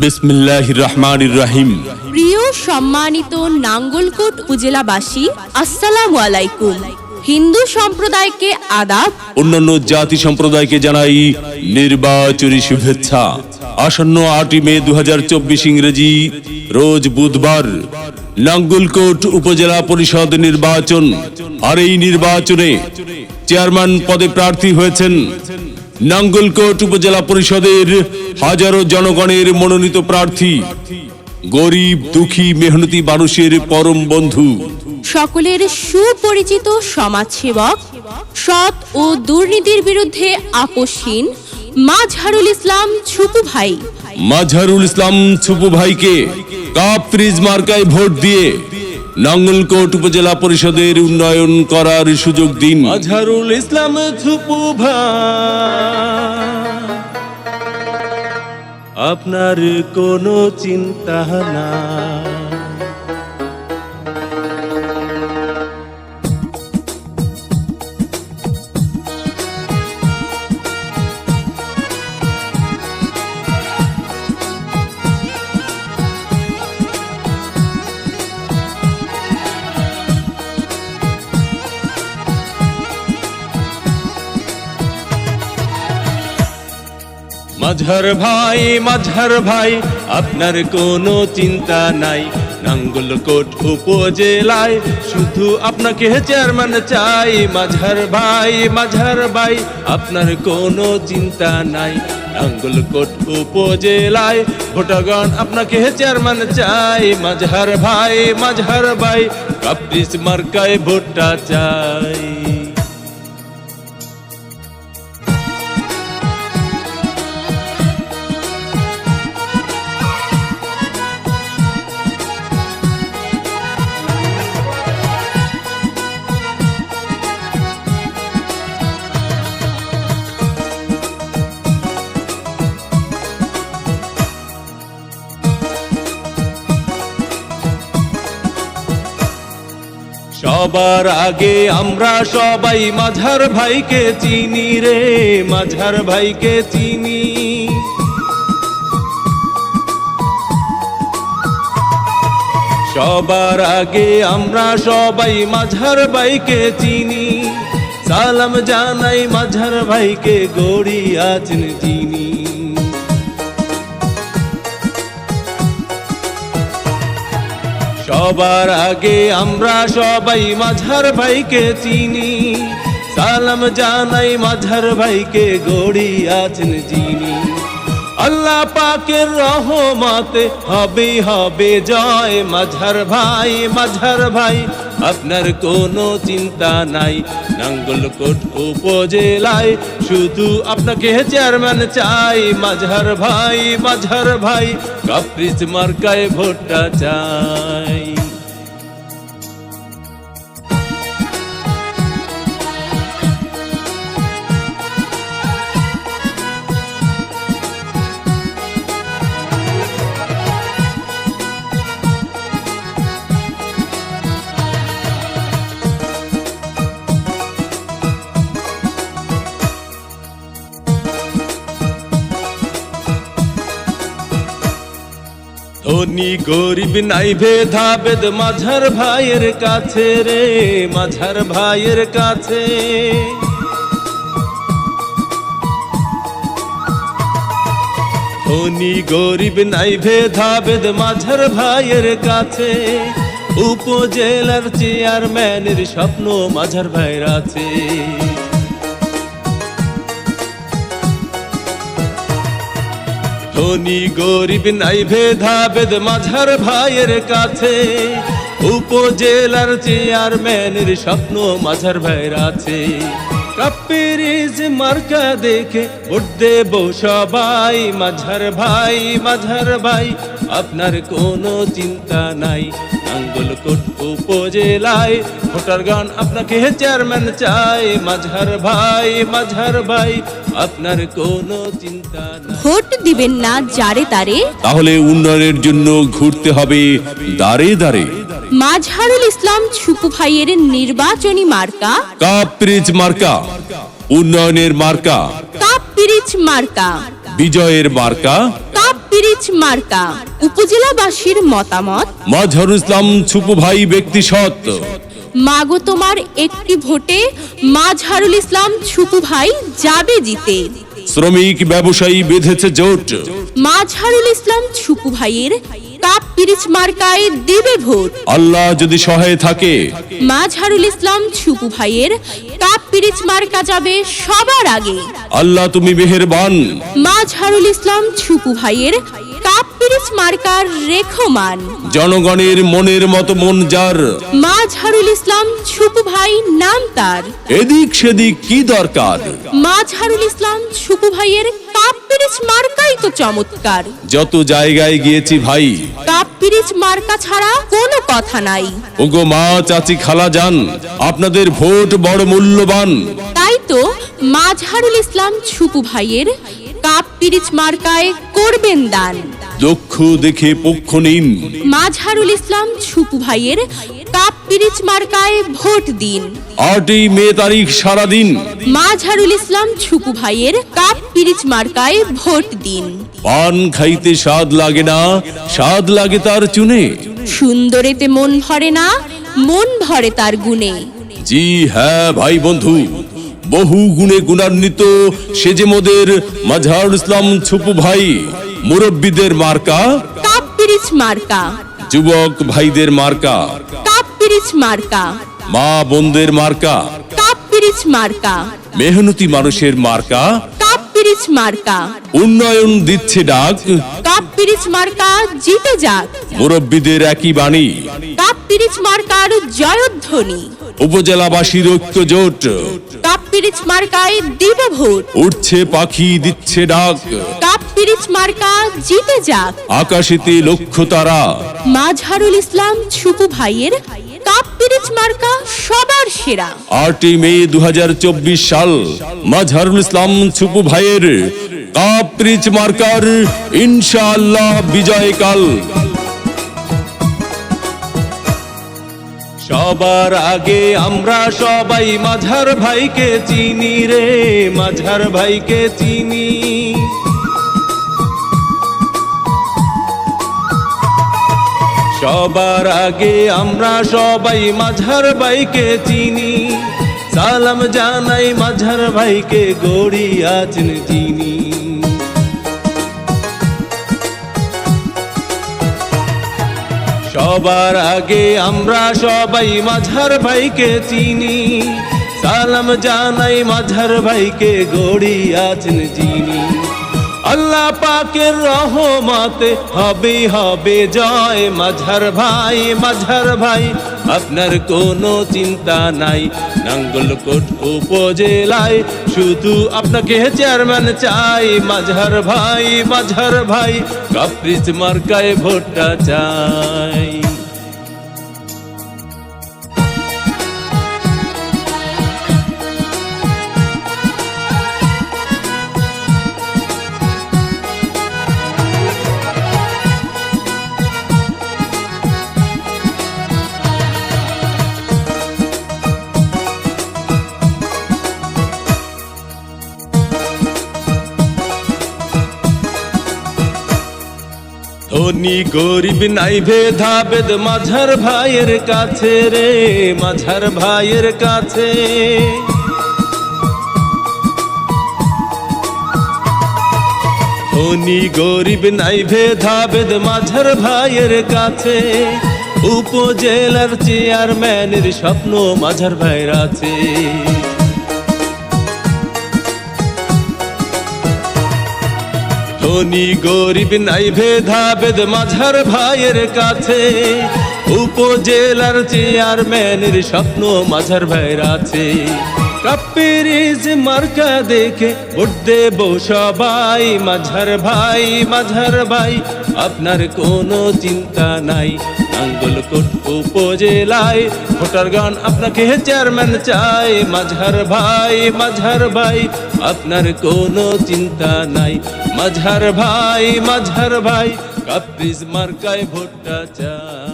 বিসমিল্লাহ রহমান রাহিম প্রিয় সম্মানিত নাঙ্গলকোট উপজেলাবাসী আসসালামু আলাইকুম। হিন্দু সম্প্রদায়কে আদাব। অন্যান্য জাতি সম্প্রদায়কে জানাই নির্বাচনী শুভেচ্ছা। আসন্ন আটই মে দু হাজার চব্বিশ ইংরেজি রোজ বুধবার নাঙ্গলকোট উপজেলা পরিষদ নির্বাচন। আর এই নির্বাচনে চেয়ারম্যান পদে প্রার্থী হয়েছেন নাঙ্গলকোট উপজেলা পরিষদের হাজারো জনগণের মনোনীত প্রার্থী। গরিব দুঃখী মেহনতি মানুষের পরম বন্ধু। সকলের সুপরিচিত সমাজসেবক সৎ ও দুর্নীতির বিরুদ্ধে আপোষহীন মাঝহারুল ইসলাম ছুপু ভাই। মাঝহারুল ইসলাম ছুপু ভাইকে কাপ ফ্রিজ মার্কায় ভোট দিয়ে নাঙ্গলকোট উপজেলা পরিষদের উন্নয়ন করার সুযোগ দিন। আজহারুল ইসলাম আপনার কোনো চিন্তা না মাঝার ভাই মাঝার ভাই, আপনার কোনো চিন্তা নাই। নাঙ্গলকোট উপজেলায় শুধু আপনাকে চেয়ারম্যান চাই। মাঝার ভাই মাঝার ভাই, আপনার কোনো চিন্তা নাই। নাঙ্গলকোট উপজেলায় ভোটাগণ আপনাকে চেয়ারম্যান চাই। মাঝার ভাই মাঝার ভাই কাপ্রিস মার্কায় ভোটটা চাই। সবার আগে আমরা সবাই মাঝার ভাইকে চিনি রে, মাঝার ভাইকে চিনি। সবার আগে আমরা সবাই মাঝার ভাইকে চিনি। সালাম জানাই মাঝার ভাইকে গড়ি আছেন চিনি সবার আগে আমরা সবাই মাঝার ভাইকে চিনি। সালাম জানাই মাঝার ভাইকে গড়ি আছেন যিনি। আল্লাহ পাকের রহমাতে হবে হবে জয় মাঝার ভাই মাঝার ভাই। আপনার কোনো চিন্তা নাই, নাঙ্গলকোট উপজেলায় শুধু আপনাকে চেয়ারম্যান চাই মাঝার ভাই মাঝার ভাই। কাপ্রিস মার্কায় ভোটটা চাই। ধনী গরিব নাই ভেদা বেদ মাঝার ভাইয়ের কাছে রে, মাঝার ভাইয়ের কাছে। ধনী গরিব নাই ভেদা বেদ মাঝার ভাইয়ের কাছে। উপজেলার চেয়ারম্যানের স্বপ্ন মাঝার ভাইয়ের আছে। ধনী গরিব নাই ভেদা বেদ মাঝার ভাইয়ের কাছে। উপজেলার চেয়ারম্যানের স্বপ্ন মাঝার ভাইয়ের আছে। কাপ্পিরিজ মার্কা দেখে ভোট দেব সবাই। মাঝার ভাই মাঝার ভাই আপনার কোনো চিন্তা নাই। নাঙ্গলকোট উপজেলায় ভোটার গান আপনাকে চেয়ারম্যান চাই। মাঝার ভাই মাঝার ভাই আপনার কোনো চিন্তা নাই। ভোট দিবেন না যারে তারে। তাহলে উন্নয়নের জন্য ঘুরতে হবে দাঁড়ে দাঁড়ে মাঝহারুল ইসলাম ছুপু ভাইয়ের নির্বাচনী মার্কা। কাপ্রিজ মার্কা। উন্নয়নের মার্কা। কাপ পিরিচ মার্কা। বিজয়ের মার্কা। কাপ পিরিচ মার্কা। উপজেলাবাসীর মতামত। মাজহারুল ইসলাম ছুপু ভাই ব্যক্তি সৎ। মাগো তোমার একটি ভোটে মাঝহারুল ইসলাম ছুপু ভাই যাবে জিতে। শ্রমিক ব্যবসায়ী বেঁধেছে জোট। মাঝহারুল ইসলাম ছুপু ভাইয়ের পিরিচ মার্কায় দেবে ভোট। আল্লাহ যদি সহায় থাকে। মাঝহারুল ইসলাম ছুপু ভাইয়ের কাপ পিরিচ মার্কা যাবে সবার আগে। আল্লাহ তুমি মেহেরবান। মাঝহারুল ইসলাম ছুপু ভাইয়ের পিরিচ মার্কার রেখমান। জনগণের মনের মতো মন যার। মাঝহারুল ইসলাম ছুপু ভাই নাম তার। এদিক সেদিক কি দরকার? মাঝহারুল ইসলাম ছুপু ভাইয়ের কাপ পিরিচ মার্কাই তো চমৎকার। যত জায়গায় গিয়েছি ভাই। কাপ পিরিচ মার্কা ছাড়া কোনো কথা নাই। ওগো মা চাচি খালা যান আপনাদের ভোট বড় মূল্যবান। তাই তো মাঝহারুল ইসলাম ছুপু ভাইয়ের কাপ পিরিচ মার্কায় করবেন দান। দক্ষ দেখে পক্ষ নিন। মাঝহারুল ইসলাম ছুপু ভাইয়ের কাপ পিরিচ মার্কায় ভোট দিন। আটই মে তারিখ সারাদিন। মাঝহারুল ইসলাম ছুপু ভাইয়ের কাপ পিরিচ মার্কায় ভোট দিন। পান খাইতে স্বাদ লাগে না স্বাদ লাগে তার চুনে। সুন্দরেতে মন ভরে না মন ভরে তার গুণে। জি হ্যাঁ ভাই বন্ধু বহু গুণে গুণান্বিত সে যে মোদের মাঝারুল ইসলাম ছুপু ভাই। মুরব্বীদের মার্কা? কাপ পিরিচ মার্কা। যুবক ভাইদের মার্কা? কাপ পিরিচ মার্কা। মা বোনদের মার্কা? কাপ পিরিচ মার্কা। মেহনতি মানুষের মার্কা? কাপ পিরিচ মার্কা। উন্নয়ন দিচ্ছে ডাক? কাপ পিরিচ মার্কা জিতে যাক। মুরব্বীদের একই বাণী? কাপ পিরিচ মার্কার জয়ধ্বনি। উপজেলাবাসীর ঐক্য জোট? কাপ পিরিচ মার্কায় দিব ভোট উঠছে পাখি দিচ্ছে ডাক? পিরিচ মার্কা জিতে যাক। আকাশেতে লক্ষ্য তারা। মাঝহারুল ইসলাম ছুপু ভাইয়ের মার্কা সবার সেরা। আটই মে দু সাল মাঝহারুল ইসলাম ছুপু ভাইয়ের কাপ্রিচ মার্কার ইনশাআল্লাহ বিজয়কাল। সবার আগে আমরা সবাই মাঝার ভাইকে চিনি রে মাঝার ভাইকে চিনি। সবার আগে আমরা সবাই মাঝার ভাইকে চিনি। সালাম জানাই মাঝার ভাইকে গড়ি আছেন চিনি সবার আগে আমরা সবাই মাঝার ভাইকে চিনি। সালাম জানাই মাঝার ভাইকে গড়ি আছেন চিনি আল্লাহ পাকের রহমতে হবে হবে জয় মাঝার ভাই মাঝার ভাই। আপনার কোনো চিন্তা নাই, নাঙ্গলকোট উপজেলায়। শুধু আপনাকে চেয়ারম্যান চাই মাঝার ভাই মাঝার ভাই। কাপ্রিজ মার্কায় ভোটটা চাই। ধনী গরিব নাই ভেদা বেদ মাঝার ভাইয়ের কাছে রে, মাঝার ভাইয়ের কাছে। ধনী গরিব নাই ভেদা বেদ মাঝার ভাইয়ের কাছে। উপজেলার চেয়ারম্যানের স্বপ্ন মাঝার ভাইয়ের আছে। ধনী গরিব নাই ভেদা বেদ মাঝার ভাইয়ের কাছে। উপজেলার চেয়ারম্যানের স্বপ্ন মাঝার ভাইয়ের আছে। কাপ্পিরিজ মার্কা দেখে, ভোট দেব সবাই মাঝার ভাই মাঝার ভাই। আপনার কোনো চিন্তা নাই, নাঙ্গলকোট উপজেলায়। ভোটার গান আপনাকে চেয়ারম্যান চাই মাঝার ভাই মাঝার ভাই। আপনার কোনো চিন্তা নাই মাঝার ভাই মাঝার ভাই। কাপ্রিজ মার্কায় ভোটটা চাই।